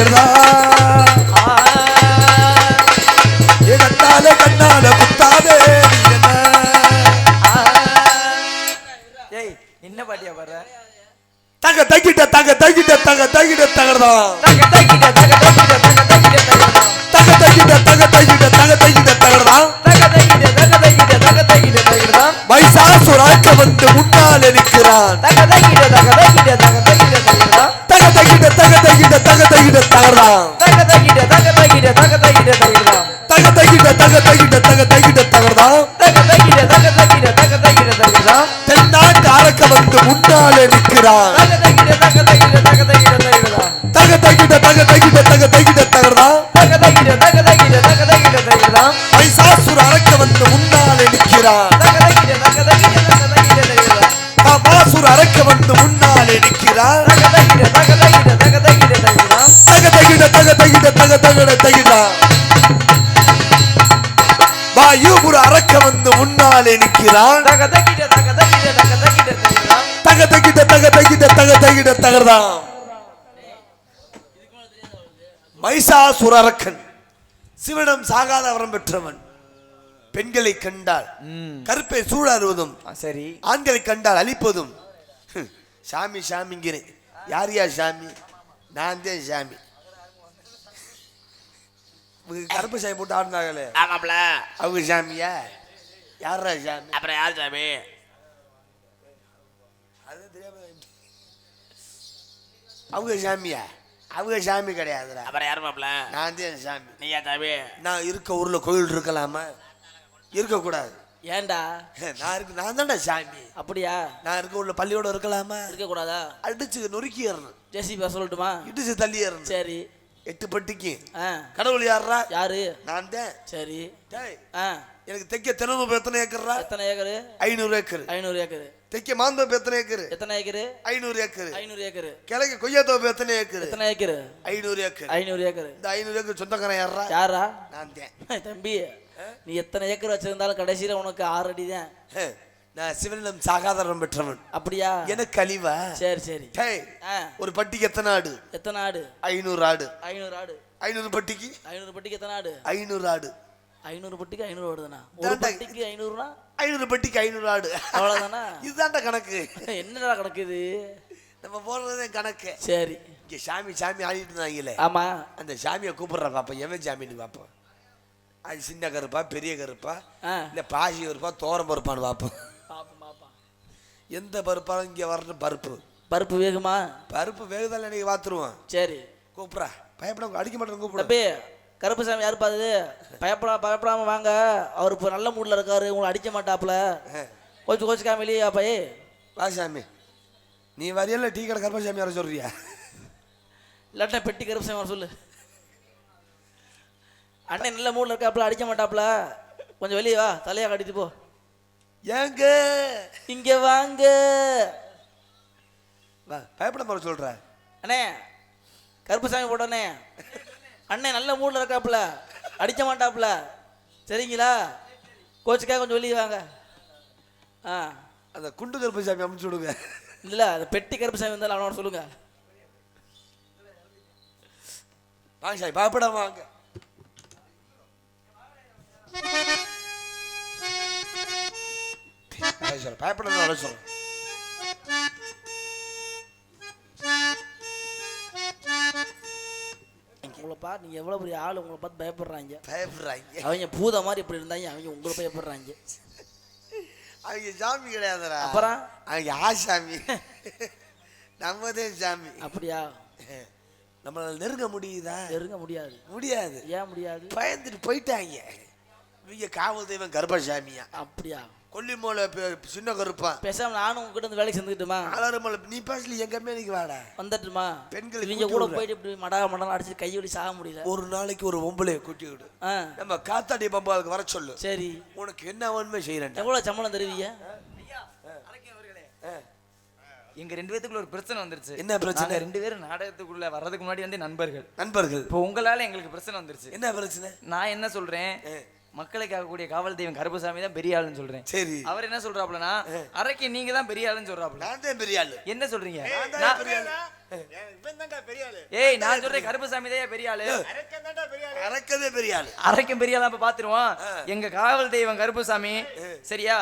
தகிடதா ஏ கண்ணால கண்ணால குத்தாதே என்ன பாட்டியா பாடுற தக தகிட தக தகிட தக தகிட தகடதா தக தகிட தக தகிட தக தகிட தக தக தகிட தக தகிட தக தகிட தகடதா தக தகிட தக தகிட தக தகிட தகிடதான் மைசாசுராக்க வந்து முன்னால் தக தகிட தக தகிட தகிடதான் தக தகிட தக தகிட தக தகிட தகடதா தக தகிட தக தகிட தக தகிட தகிடதான் தக தகிட தக தகிட தக தகிட தகடதா தக தகிட தக தகிட தக தகிட தகிடதான் தென்னாட்டு அரக்க வந்து முன்னாலே நிற்கிறான். தக தகிட தக தகிட தக தகிட தகிடதான் தக தகிட தக தகிட தக தகிட தகிடா வாயுபுர அரக்க வந்து முன்னாலே நிற்கிறான் தக தகிட தக தகிட தக தகிட தக தகிட தக தகிட தக தகிட தகர்தான். மைசாசுர அரக்கன் சிவனிடம் சாகாத வரம் பெற்றவன். பெண்களை கண்டால் கருப்பை சூழாறுவதும் சரி. ஆண்களை கண்டால் அழிப்பதும். சாமி சாமிங்கிறேன். யார் யார் சாமி? நான் தான் சாமி. கருப்பு சாமி போட்டு ஆடினாங்களே. ஆமாப்ல அவங்க சாமியா? யாரா சாமி? அப்புறம் யார் சாமி? அது தெரியாம அவங்க சாமியா? அவங்க சாமி கிடையாதுடா. அப்புறம் யார் மாப்ள நான் தான் சாமி. நீயா சாமி? நான் இருக்க ஊர்ல கோயில் இருக்கலாமா? இருக்கக்கூடாது. ஏன்டா? நான் இருக்கு நான் தான்டா சாமி. அப்படியா? நான் இருக்க ஊர்ல பள்ளியோட இருக்கலாமா? இருக்க கூடாதா அடிச்சு நொறுக்கி ஏறணும். ஜெசிபா சொல்லட்டுமா? இடிச்சு தள்ளி ஏறணும். சரி. எட்டு பட்டிக்கு கடவுள் யாரா? யாரு நான் தான் சரி எனக்கு தெக்க தினமும் எத்தனை ஏக்கர்ரா எத்தனை ஏக்கரு? ஐநூறு ஏக்கர். ஐநூறு ஏக்கரு. தெக்க மாந்தோப்பு எத்தனை ஏக்கர்? எத்தனை ஏக்கரு? ஐநூறு ஏக்கர். ஐநூறு ஏக்கரு. கிழக்கு கொய்யாத்தோப்பு எத்தனை ஏக்கர்? எத்தனை ஏக்கரு? ஐநூறு ஏக்கர். ஐநூறு ஏக்கரு. இந்த ஐநூறு ஏக்கர் சொந்தக்காரன் யாரா யாரா நான் தான் தம்பி நீ எத்தனை ஏக்கர் வச்சிருந்தாலும் கடைசியில உனக்கு ஆறு அடி தான் நான் சிவனிடம் சாகாதாரம் பெற்றவன். அப்படியா? எனக்கு அழிவா சரி சரி. ஒரு பட்டிக்கு எத்தனை ஆடு? எத்தனை ஆடு? ஐநூறு ஆடு. ஐநூறு ஆடு. ஐநூறு பட்டிக்கு? ஐநூறு பட்டிக்கு எத்தனை ஆடு? ஐநூறு ஆடு. ஐநூறு பட்டிக்கு ஐநூறு ஆடுதானா ஒரு. பட்டிக்கு ஐநூறுனா? ஐநூறு பட்டிக்கு ஐநூறு ஆடு. அவ்வளவுதானா? இதுதான்டா கணக்கு. என்னடா கிடக்குது நம்ம போடுறதே கணக்கு. சரி. இங்க சாமி சாமி ஆடிட்டு இருந்தாங்களே ஆமா. அந்த சாமியை கூப்பிடுற பாப்பா. எவன் சாமின்னு பார்ப்போம் அது சின்ன கருப்பா பெரிய கருப்பா? இல்ல பாசி கருப்பா தோரம் பருப்பான்னு பார்ப்போம் எந்த பருப்பாலும் இங்க வரணும் பருப்பு. பருப்பு வேகுமா? பருப்பு வேகுதால இன்னைக்கு பார்த்துருவோம் சரி. கூப்பிட்றா. பயப்பட அடிக்க மாட்டேன் கூப்பிட. தம்பி கருப்புசாமி யாரு பாது பயப்படா பயப்படாம வாங்க. அவர் இப்போ நல்ல மூட்ல இருக்காரு. உங்களை அடிக்க மாட்டாப்புல. கொஞ்சம் கோச்சுக்காம வெளியே அப்பா வா சாமி. நீ வரையில டீ கடை கருப்பா சாமி வர சொல்றியா? இல்லாட்டா பெட்டி கருப்புசாமி வர சொல்லு. அண்ணன் நல்ல மூட்ல இருக்காப்புல அடிக்க மாட்டாப்புல. கொஞ்சம் வெளியே வா தலையா கட்டிட்டு போ. ஏங்க? இங்க வாங்க. வா பயப்பட வர சொல்ற. அண்ணே கருப்புசாமி போட்டோண்ணே அண்ணன் நல்ல மூட்ல இருக்காப்புல. அடிக்க மாட்டாப்புல. சரிங்களா? கோச்சுக்காக கொஞ்சம் வெளியே வாங்க. ஆ. அந்த குண்டு கருப்பு சாமி அமைச்சு விடுங்க. இல்ல அந்த பெட்டி கருப்புசாமி இருந்தாலும் அவனோட சொல்லுங்க. வாங்க சாமி பயப்படாம வாங்க. பயப்படாம வர சொல்றேன். உங்களை பார்த்து பெரிய ஆள் உங்களை பார்த்து பயப்படுறாங்க. பயப்படுறாங்க. அவங்க பூத மாதிரி இப்படி இருந்தாங்க அவங்க உங்களை பயப்படுறாங்க. அவங்க சாமி கிடையாதுடா. அப்புறம்? அவங்க ஆசாமி நம்மதே சாமி. அப்படியா? நம்மளால நெருங்க முடியுதா? நெருங்க முடியாது. முடியாது. ஏன் முடியாது? பயந்துட்டு போயிட்டாங்க. இவங்க காவல் தெய்வம் கருப்பசாமியா. அப்படியா? கொல்லிமலை சின்ன கருப்பான் பேசாம நானும் உங்ககிட்ட இருந்து வேலைக்கு சேர்ந்துக்கிட்டுமா ஆலாரமலை நீ பேசல எங்க கம்பெனிக்கு வாடா? வந்துட்டுமா? பெண்களை இவங்க கூட. போயிட்டு இப்படி மடா மடம் அடிச்சு கை வலி சாக முடியல. ஒரு நாளைக்கு ஒரு பொம்பளைய கூட்டி விடு. ஆ. நம்ம காத்தாடி பம்பாவுக்கு வர சொல்லு. சரி. உனக்கு என்ன வேணுமே செய்யறேன் எவ்வளவு சம்பளம் தருவீங்க? எங்க ரெண்டு பேத்துக்குள்ள ஒரு பிரச்சனை வந்துருச்சு. என்ன பிரச்சனை? ரெண்டு பேரும் நாடகத்துக்குள்ள வர்றதுக்கு முன்னாடி வந்து நண்பர்கள். நண்பர்கள். இப்போ உங்களால எங்களுக்கு பிரச்சனை வந்துருச்சு. என்ன பிரச்சனை? நான் என்ன சொல்றேன்? மக்களுக்காக கூடிய காவல் தெய்வம் கருப்பசாமி தான் பெரிய ஆளுன்னு சொல்றேன். சரி. அவர் என்ன சொல்றாப்புலனா அரைக்கு நீங்க தான் பெரிய ஆளுன்னு சொல்றாப்புல. நான் தான் பெரிய ஆளு. என்ன சொல்றீங்க? நான் தான் நான்- பெரிய ஆளு. ஏய் நான் சொல்றேன் கருப்புசாமி தான் பெரிய ஆளு? பெரிய ஆளு. அரைக்கும் பெரிய ஆளா. பாத்துருவோம். எங்க காவல் தெய்வம் கருப்புசாமி சரியா?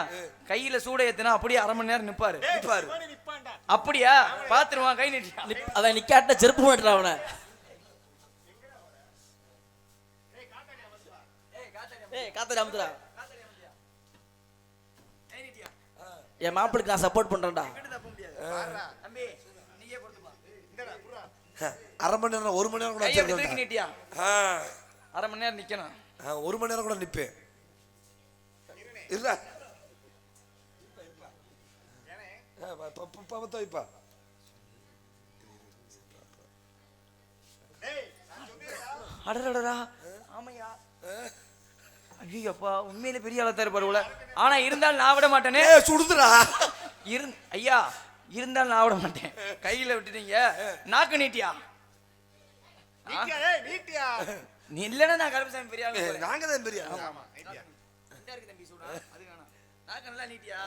கையில சூட ஏத்துனா அப்படியே அரை மணி நேரம் நிப்பாரு. நிப்பாரு. அப்படியா? பாத்துருவான் கை நீட்டியா நிப்- அவன் நிக்காட்ட செருப்பு மாட்டுற அவனை. காத்தாடி அமுத்துடா என் மாப்பிளுக்கு நான் சப்போர்ட் பண்றேன்டா. அரை மணி நேரம் ஒரு மணி நேரம் கூட நீட்டியா? அரை மணி நேரம் நிக்கணும். ஒரு மணி நேரம் கூட நிப்பேன். இல்ல. வைப்பா. அடடடா ஆமையா. ஐயோப்பா உண்மையிலே பெரிய ஆளா தான் இருப்பாரு போல. ஆனா இருந்தாலும் நான் விட மாட்டேனே. சுடுதுடா. இருந் ஐயா இருந்தாலும் நான் விட மாட்டேன். கையில விட்டுட்டீங்க. நாக்கு நீட்டியா? நீ இல்லைன்னா நான் கருப்புசாமி பெரிய ஆளு. நாங்க தான் பெரிய ஆளு. இதா இருக்கு தம்பி சூடா. அது வேணாம். நாக்கு நல்லா நீட்டியா?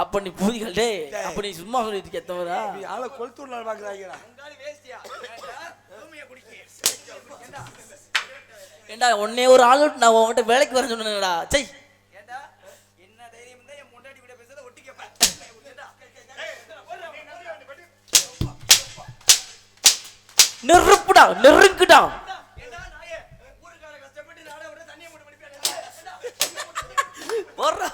அப்ப நீ பூதிகள் டேய். அப்ப நீ சும்மா சொல்லிட்டு கேத்தவரா நீ ஆளை கொளுத்து விடலாம் பாக்குறாங்கடா வேஸ்டியா ஏண்டா ஏண்டா ஒன்னே ஒரு ஆள் நான் உன்கிட்ட வேலைக்கு வரேன் சொன்னேன்டா. சை ஏண்டா என்ன தைரியம் இருந்தா என் முன்னாடி விட பேசுறத ஒட்டி கேப்பேன் ஏண்டா? நெருப்புடா நெருங்குடா. போடுறா.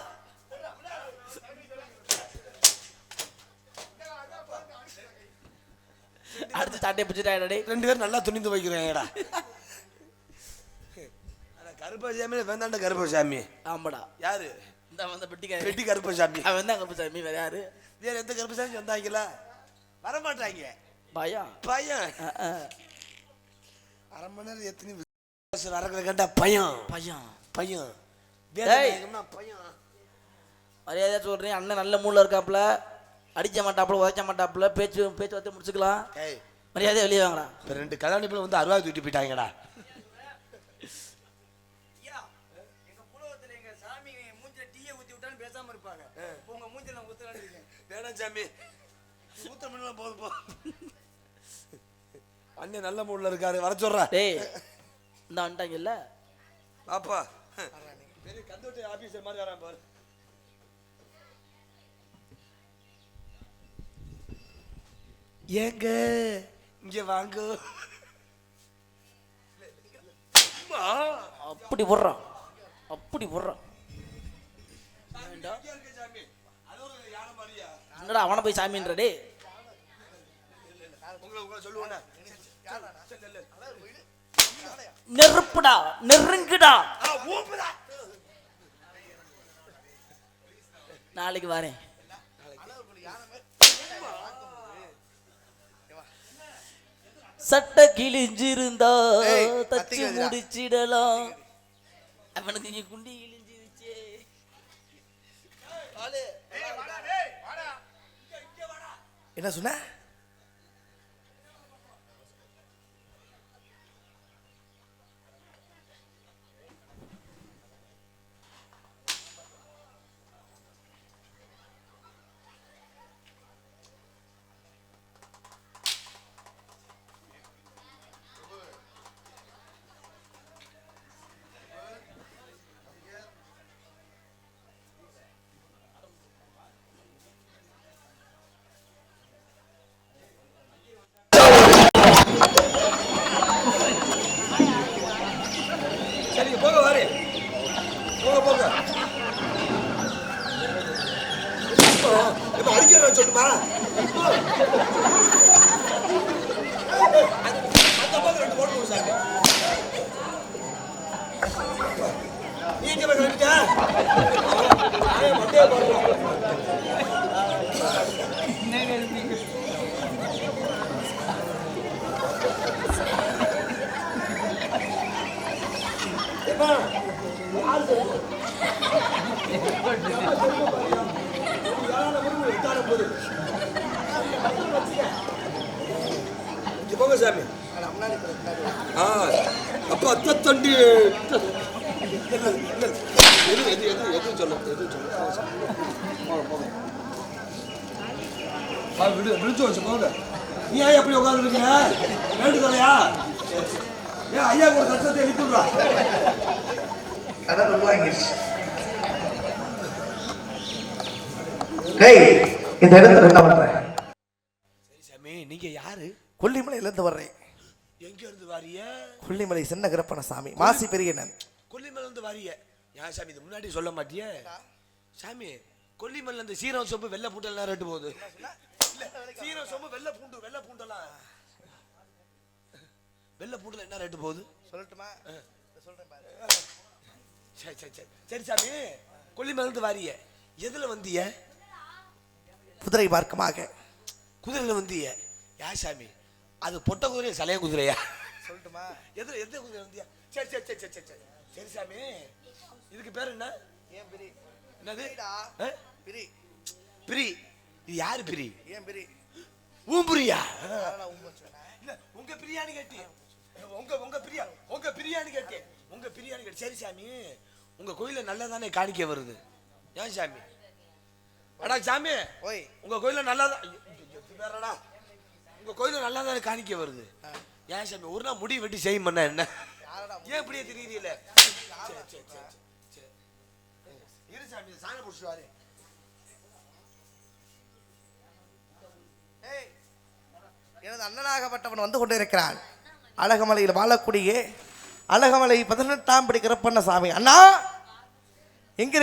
அடுத்து சாட்டை பிடிச்சிட்டாடா ரெண்டு பேரும் நல்லா துணிந்து வைக்கிறாங்கடா கருப்பசாமி வேந்தாண்ட கருப்பசாமி? ஆமாடா. யாரு? இந்த வந்த பெட்டிக்காரி பெட்டி கருப்பசாமி. அவன் தான் கருப்பசாமி? வேற யாரு? வேற எந்த கருப்பசாமி வந்தாங்களா வரமாட்டாங்க. பயா பையன் அஹ், அஹ். அரை மணி நேரம் எத்தனை வரக்கிற கண்டா பையன் பையன் பையன் டேய். வேற பையன் மரியாதையா சொல்றேன். அண்ணன் நல்ல மூட்ல இருக்காப்புல. அடிக்க மாட்டாப்புல உதைக்க மாட்டாப்புல. பேச்சு பேச்சு வந்து முடிச்சுக்கலாம். ஏய் மரியாதையா வெளியே வாங்கடா. ரெண்டு கல்யாணிப்பில் வந்து அருவா தூக்கிட்டு போயிட்டாங்கடா. வேணாம் சாமி. மணி போதும் போ. அண்ணன் நல்ல மூட்ல இருக்காரு. வர சொல்றா. டேய் இந்த வந்துட்டாங்கல்ல பாப்பா பெரிய கந்தோட்டி ஆபீசர் மாதிரி வரான் பாரு. ஏங்க இங்க வாங்க. அப்படி போடுறான் அப்படி போடுறான் என்னடா அவனை போய் சாமின்ற டேய் உங்களை உங்களை சொல்லுவேண்ணா நெருப்புடா நெருங்குடா. நாளைக்கு வரேன். சட்டை கிழிஞ்சிருந்தா தச்சு. முடிச்சிடலாம். அவனுக்கு குண்டி கிழிஞ்சிருச்சே என்ன சொன்ன சரி போக வாரு போக போக இப்ப அடிக்கிற சொல்லுமா அந்த பக்கம் ரெண்டு போட்டு கொடு சாமி நீ எங்க போய் கட்டிட்ட மத்திய போடுறோம் இங்க போங்க சாமி ஆ தண்டி எது எது எது எது சொல்ல எது சொல்ல. போங்க வா, விடு விடுச்சு வச்சு போங்க. நீ ஏன் எப்படி உட்காந்துருக்கீங்க வேண்டு தலையா? ஏன் ஐயா கூட கஷ்டத்தை எழுப்பிடுறா அதான் டேய் இந்த இடத்துல என்ன பண்ற சாமி நீங்க யாரு? கொல்லிமலையில இருந்து வர்றேன். வாரிய. கொல்லிமலை சின்ன கருப்பண சாமி. மாசி பெரியண்ணன் கொல்லிமலை இருந்து வாரிய. ஏன் சாமி இது முன்னாடி சொல்ல மாட்டியே? சாமி கொல்லிமலைல இருந்து சீரகம் சொம்பு வெள்ளை பூண்டெல்லாம் ரேட்டு போகுது? சீரகம் சொம்பு வெள்ளை பூண்டு வெள்ளை பூண்டெல்லாம். வெள்ளை பூண்டுல என்ன ரேட்டு போகுது? சொல்லட்டுமா? சரி சரி சரி. சரி சாமி கொல்லிமலை வாரிய. எதுல வந்தீங்க குதிரை மார்க்கமாக குதிரையில வந்தீங்க யா சாமி அது பொட்ட குதிரையா சலைய குதிரையா? சொல்லட்டுமா? எதுல எந்த குதிரை வந்தியா சரி சரி சரி சரி சரி சரி. சரி சாமி. இதுக்கு பேர் என்ன? ஏன் பிரி? என்னது? பிரி. பிரி. இது யாரு பிரி? ஏன் பிரி? ஊம்புரியா நான் உங்க சொன்னேன். இல்ல உங்க பிரியாணி கேட்டி உங்க உங்க பிரியா உங்க பிரியாணி கேட்டி உங்க பிரியாணி கேட்டி சரி சாமி. உங்க கோயில்ல நல்லா தானே காணிக்க வருது? ஏன் சாமி? அடா சாமி. ஓய். உங்க கோயில்ல நல்லா தான் வேறடா உங்க கோயில்ல நல்லா தானே காணிக்க வருது? ஏன் சாமி ஒரு நாள் முடி வெட்டி செய்யும் பண்ண என்ன? ஏன் இப்படியே தெரியுதுல இரு சாமி சாணம் பிடிச்சிட்டு ஏய், எனது அண்ணனாகப்பட்டவன் வந்து கொண்டிருக்கிறான். அழகமலையில் வாழக்கூடிய அழகமலை பதினெட்டாம் படி கருப்பண்ண சாமி அண்ணா எங்க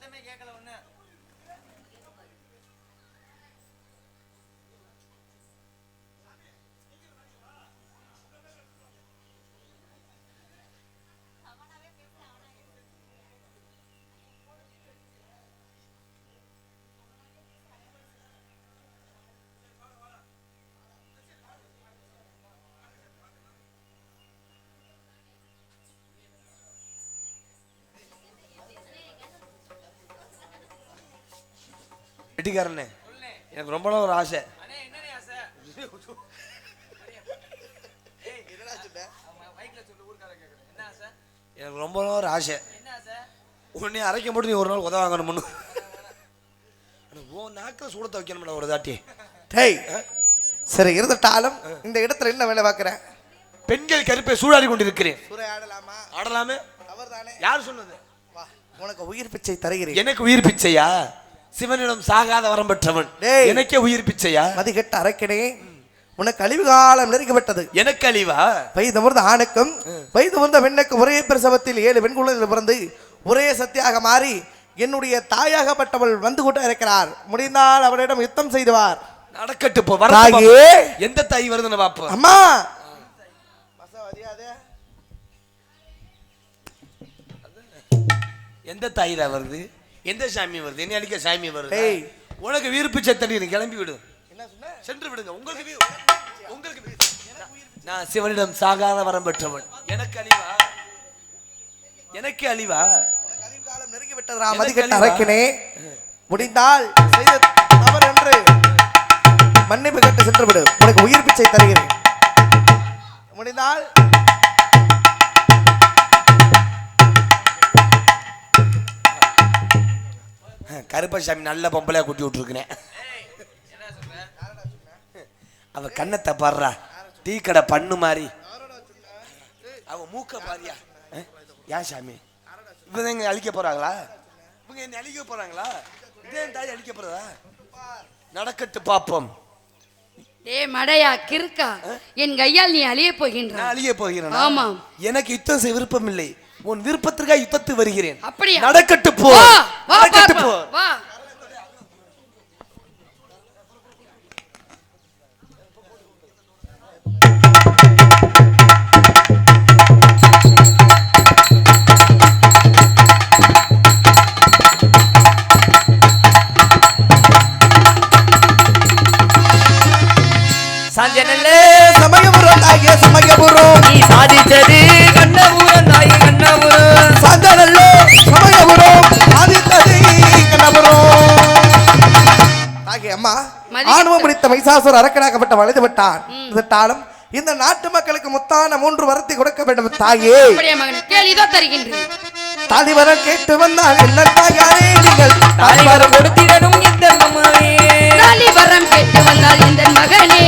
சத்தமே கேட்கல ஒன்று வெட்டிக்காரனே. எனக்கு ரொம்ப நாள் ஒரு ஆசை. எனக்கு ரொம்ப ஒரு ஆசை. உன்னை அரைக்க மட்டும் நீ ஒரு நாள் உதவ வாங்கணும்னு உன் நாக்கில் சூடத்தை வைக்கணும்டா ஒரு தாட்டி. டேய் சரி இருந்துட்டாலும் இந்த இடத்துல என்ன வேலை பார்க்குறேன் பெண்கள் கருப்பை சூடாடி கொண்டிருக்கிறேன். சூறையாடலாமா ஆடலாமே? அவர் தானே யார் சொன்னது? வா உனக்கு உயிர் பிச்சை தருகிறேன். எனக்கு உயிர் பிச்சையா? சிவனிடம் சாகாத வரம் பெற்றவன். எனக்கே உயிர் பிச்சையா? மதிகெட்ட அரக்கனே உனக்கு அழிவு காலம் நெருங்கிவிட்டது எனக்கு அழிவா? வயது முறிந்த ஆணுக்கும் வயது முறிந்த பெண்ணுக்கு ஒரே பிரசவத்தில் ஏழு பெண் குழந்தைகள் பிறந்து ஒரே சத்தியாக மாறி என்னுடைய தாயாகப்பட்டவள் வந்து கொண்டு இருக்கிறார். முடிந்தால் அவளிடம் யுத்தம் செய்துவார். நடக்கட்டு போ வர தாயே. எந்த தாய் வருதுன்னு பாப்போம். அம்மா. எந்த தாயில வருது? எந்த சாமி வருது? என்ன அடிக்க சாமி வருது. உனக்கு வீர் பிச்சை தண்ணி கிளம்பி விடு. சென்று விடுங்க. உங்களுக்கு உங்களுக்கு நான் சிவனிடம் சாகாத வரம் பெற்றவன். எனக்கு அழிவா? எனக்கு அழிவா? நெருங்கி மதிக்கெட்ட அழிவா? அரக்கனே. முடிந்தால் செய்த தவறு என்று மன்னிப்பு கேட்டு சென்று விடு. உனக்கு உயிர் பிச்சை தருகிறேன். முடிந்தால் கருப்பசாமி நல்ல பொம்பளையா குட்டி சொல்ற அவ கண்ணத்தை பாடுறா. டீ கடை பண்ணு மாதிரி. அவ மூக்க பாரியா? ஏன் சாமி? இவங்க எங்க அழிக்க போறாங்களா? இவங்க என்ன அழிக்க போறாங்களா? இதே தாய் அழிக்க போறதா? நடக்கட்டு பாப்போம். டேய் மடையா கிறுக்கா. என் கையால் நீ அழிய போகின்றாய். அழிய போகிறேன்? ஆமாம். எனக்கு யுத்தம் செய்ய விருப்பம் இல்லை உன் விருப்பத்திற்காக யுத்தத்து வருகிறேன். அப்படி நடக்கட்டு போ. நடக்கட்டு போ. சமயபுரம் சமயபுரம். நீ சாதிச்சது கண்ணபுரம். ஆணவம் மைசாசுர அரக்கனாக்கப்பட்ட விட்டான். விட்டாலும் இந்த நாட்டு மக்களுக்கு முத்தான மூன்று வரத்தை கொடுக்க வேண்டும் தாயே. தாலிவரம் கேட்டு வந்தால் என்ன தாயாரே நீங்கள்? தாலிவரம் கொடுத்திடணும் இந்த அம்மாவே. தாலி வரம் கேட்டு வந்தால் இந்த மகனே.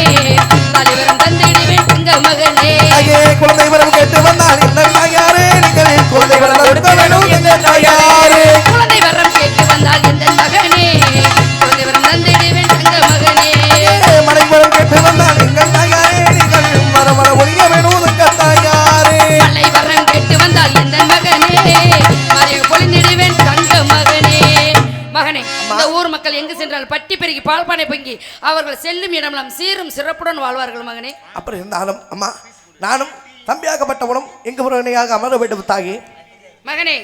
தாலி வரம் தந்திடுவேன் உங்க மகனே. தாயே குழந்தை வரம் கேட்டு வந்தால் என்ன தாயாரே நீங்கள் குழந்தை வரம் கொடுக்க வேண்டும் என்ன தாயாரே. குழந்தை வரம் கேட்டு வந்தால் இந்த மகனே. குழந்தை வரம் தந்திடுவேன் சென்றால் பட்டி பெருகி பால்பானை பொங்கி அவர்கள் செல்லும் இடமெல்லாம் சீரும் சிறப்புடன் வாழ்வார்கள் மகனே. அப்புறம் இருந்தாலும் அம்மா நானும் தம்பியாகப்பட்டவனும் எங்க உறவினையாக அமர வேண்டும் தாயே. மகனே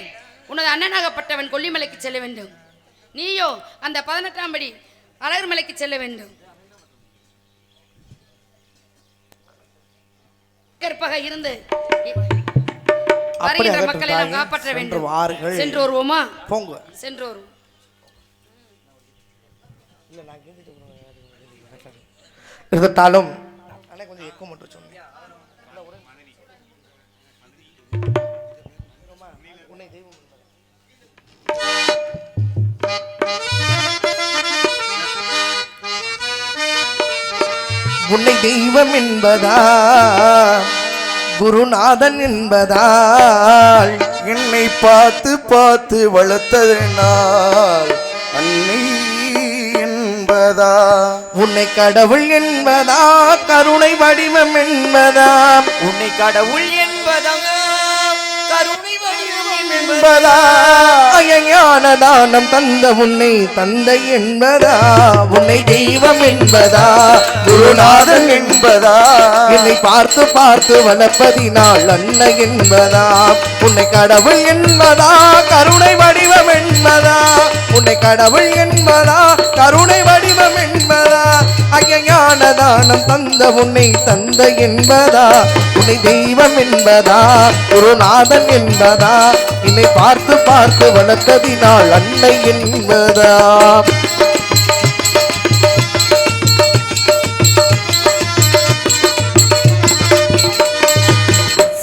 உனது அண்ணனாகப்பட்டவன் கொல்லிமலைக்கு செல்ல வேண்டும். நீயோ அந்த பதினெட்டாம் படி அழகர் மலைக்கு செல்ல வேண்டும். கற்பக இருந்து வருகின்ற மக்களை. காப்பாற்ற வேண்டும். சென்று வருவோமா? போங்க. சென்று வருவோம். இருந்தாலும் அண்ணே கொஞ்சம் எக்கோ மட்டும் சொன்னேன் உன்னை தெய்வம் என்பதா குருநாதன் என்பதால் என்னை பார்த்து பார்த்து வளர்த்ததனால் அன்னை என்பதா? உன்னை கடவுள் என்பதா? கருணை வடிவம் என்பதா? உன்னை கடவுள் என்பதா? என்பதா? அயஞான தானம் தந்த உன்னை தந்தை என்பதா? உன்னை தெய்வம் என்பதா? குருநாதன் என்பதா? என்னை பார்த்து பார்த்து வளர்ப்பதினால் அன்னை என்பதா? உன்னை கடவுள் என்பதா? கருணை வடிவம் என்பதா? உன்னை கடவுள் என்பதா? கருணை வடிவம் என்பதா? அயஞான தானம் தந்த உன்னை தந்தை என்பதா? உன்னை தெய்வம் என்பதா? குருநாதன் என்பதா? என்னை பார்த்து பார்த்து வளர்த்ததினால் அன்னை என்பதா?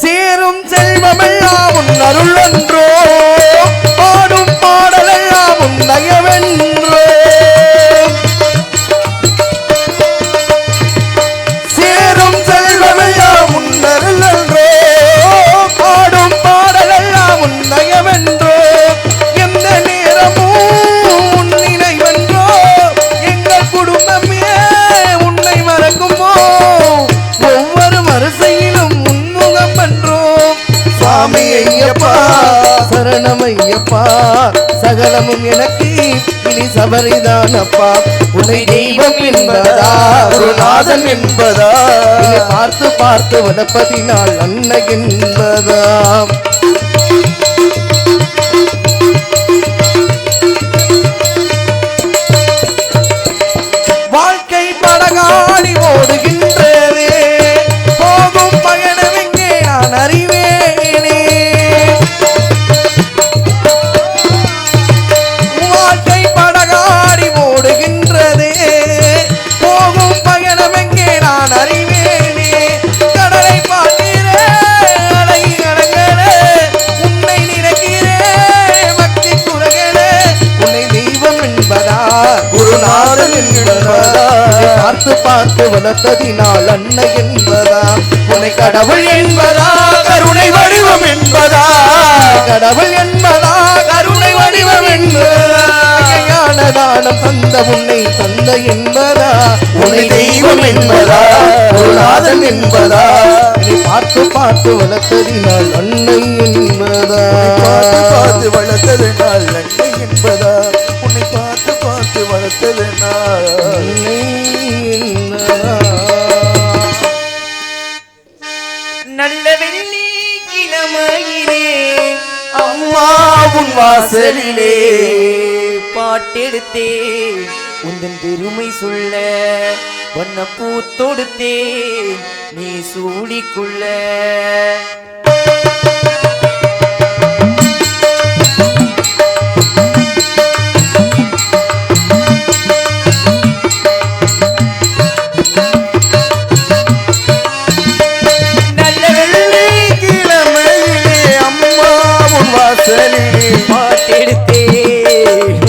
சேரும் செல்வமெல்லாம் ஐயப்பா சகலமும் எனக்கு இனி சபரிதானப்பா. உன்னை தெய்வம் என்பதா? குருநாதன் என்பதா? என்னை பார்த்து பார்த்து வளர்ப்பதினால் அன்னை என்பதா என்பதா பார்த்து பார்த்து வளர்த்ததினால் அன்னை என்பதா? உன்னை கடவுள் என்பதா? கருணை வடிவம் என்பதா? கடவுள் என்பதா? கருணை வடிவம் என்பதா? தானம் தந்த உன்னை தந்த என்பதா? உன்னை தெய்வம் என்பதா? பொருளாதன் என்பதா? பார்த்து பார்த்து வளர்த்ததினால் அன்னை என்பதா? பார்த்து பார்த்து வளர்த்ததினால் அன்னை என்பதா? உன்னை பார்த்து அன்னை என்பதா நல்ல வெள்ளி கிழமையிலே அம்மா உன் வாசலிலே பாட்டெடுத்தே உந்தன் பெருமை சொல்ல பொன்ன பூ தொடுத்தேன். நீ சூடிக்குள்ள. வாசலிலே பாட்டெடுத்தேன்